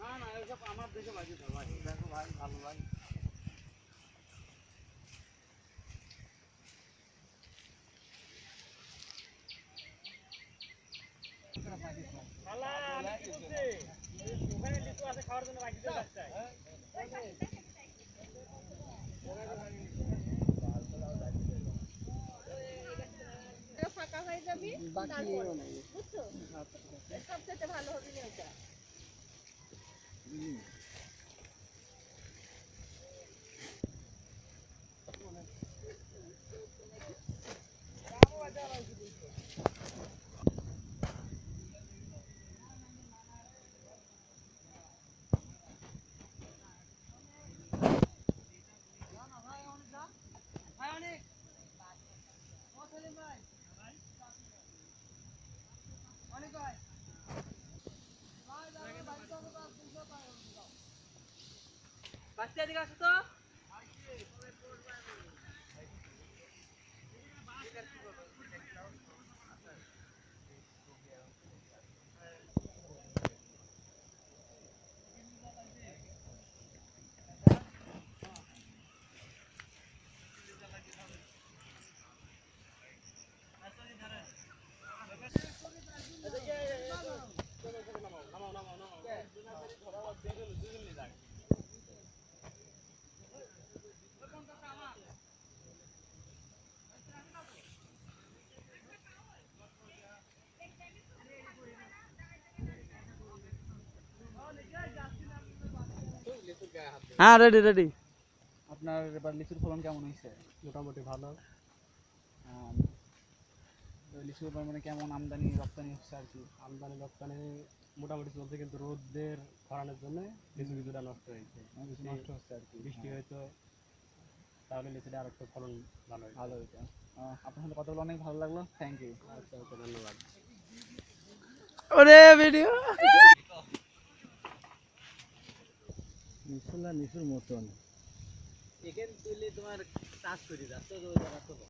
না না এসব আমার দেশে বাজি তো ভাই। দেখো ভাই ভালো ভাই। ফাঁকা হয়ে। যাবি তারপর বুঝছ? সবচেয়ে ভালো হবে না ওটা। বাচ্চা এদিকে আসো তো হ্যাঁ রেডি রেডি আপনার এবার লিচুর ফলন কেমন হয়েছে? মোটামুটি ভালো। লিচুর মানে কেমন আমদানি রপ্তানি হচ্ছে আর কি? আমদানি রপ্তানি মোটামুটি চলছে কিন্তু রোদের খরানোর জন্য লিচু কিছুটা নষ্ট হয়েছে। কিছু নষ্ট হচ্ছে আর কি বৃষ্টি হয়তো তাহলে লিচুটা আর একটু ফলন ভালো হয়েছে। ভালো হয়েছে। আপনার সাথে কথা বলে অনেক ভালো লাগল। থ্যাংক ইউ আচ্ছা আচ্ছা ধন্যবাদ। ওরে ভিডিও না নিচুর মতন। এখান তুলে তোমার কাজ করি যাচ্ছ